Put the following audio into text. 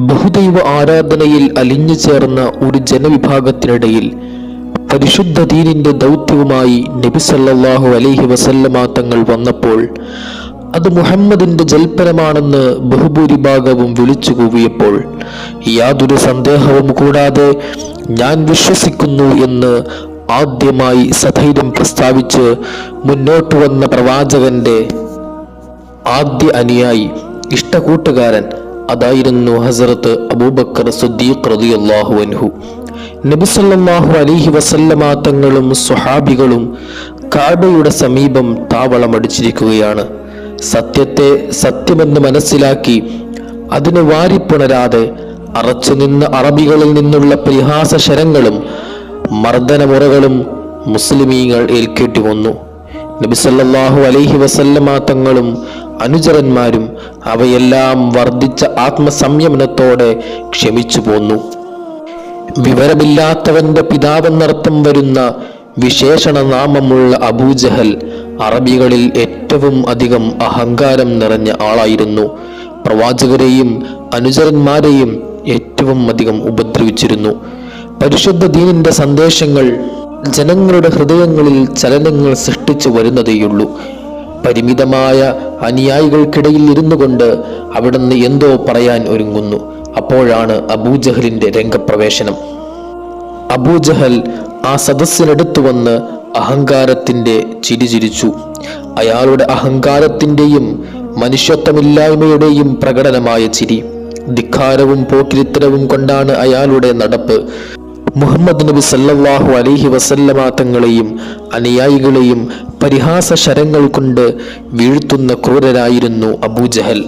ബഹുദൈവ ആരാധനയിൽ അലിഞ്ഞു ചേർന്ന ഒരു ജനവിഭാഗത്തിനിടയിൽ പരിശുദ്ധ ദീനിന്റെ ദൗത്യവുമായി നബി സല്ലല്ലാഹു അലൈഹി വസല്ലമ തങ്ങൾ വന്നപ്പോൾ അത് മുഹമ്മദിന്റെ ജൽപ്പനമാണെന്ന് ബഹുഭൂരിഭാഗവും വിളിച്ചു കൂവിയപ്പോൾ യാതൊരു സന്ദേഹവും കൂടാതെ ഞാൻ വിശ്വസിക്കുന്നു എന്ന് ആദ്യമായി സധൈര്യം പ്രസ്താവിച്ച് മുന്നോട്ട് വന്ന പ്രവാചകന്റെ ആദ്യ അനുയായി ഇഷ്ടകൂട്ടുകാരൻ അതായിരുന്നു ഹസരത്ത് അബൂബക്കർ സുദ്ദീഖ് റളിയല്ലാഹു അൻഹു. നബി സല്ലല്ലാഹു അലൈഹി വസല്ലമ തങ്ങളും സ്വഹാബികളും കാബയുടെ സമീപം താവളമടിച്ചിരിക്കുകയാണ് സത്യത്തെ സത്യമെന്ന് മനസ്സിലാക്കി അതിനെ വാരിപ്പുണരാതെ അറച്ചു നിന്ന് അറബികളിൽ നിന്നുള്ള പരിഹാസ ശരങ്ങളും മർദ്ദനമുറകളും മുസ്ലിമീങ്ങൾ ഏൽക്കേണ്ടി വന്നു. നബിസല്ലാഹു അലൈഹി വസല്ലമ തങ്ങളും അനുചരന്മാരും അവയെല്ലാം വർദ്ധിച്ച ആത്മസംയമനത്തോടെ ക്ഷമിച്ചു പോന്നു. വിവരമില്ലാത്തവന്റെ പിതാവെന്നർത്ഥം വരുന്ന വിശേഷണ നാമമുള്ള അബൂജഹൽ അറബികളിൽ ഏറ്റവും അധികം അഹങ്കാരം നിറഞ്ഞ ആളായിരുന്നു. പ്രവാചകരെയും അനുചരന്മാരെയും ഏറ്റവും അധികം ഉപദ്രവിച്ചിരുന്നു. പരിശുദ്ധ ദീനിന്റെ സന്ദേശങ്ങൾ ജനങ്ങളുടെ ഹൃദയങ്ങളിൽ ചലനങ്ങൾ സൃഷ്ടിച്ചു വരുന്നതേയുള്ളൂ. പരിമിതമായ അനുയായികൾക്കിടയിൽ ഇരുന്നു കൊണ്ട് അവിടുന്ന് എന്തോ പറയാൻ ഒരുങ്ങുന്നു. അപ്പോഴാണ് അബൂജഹലിന്റെ രംഗപ്രവേശനം. അബൂജഹൽ ആ സദസ്സിനടുത്തു വന്ന് അഹങ്കാരത്തിന്റെ ചിരിചിരിച്ചു അയാളുടെ അഹങ്കാരത്തിന്റെയും മനുഷ്യത്വമില്ലായ്മയുടെയും പ്രകടനമായ ചിരി ധിക്കാരവും പോക്കിരിത്തരവും കൊണ്ടാണ് അയാളുടെ നടപ്പ്. മുഹമ്മദ് നബി സല്ലാഹു അലൈഹി വസല്ലമ തങ്ങളെയും അനുയായികളെയും പരിഹാസ ശരങ്ങൾ കൊണ്ട് വീഴ്ത്തുന്ന ക്രൂരരായിരുന്നു അബൂജഹൽ.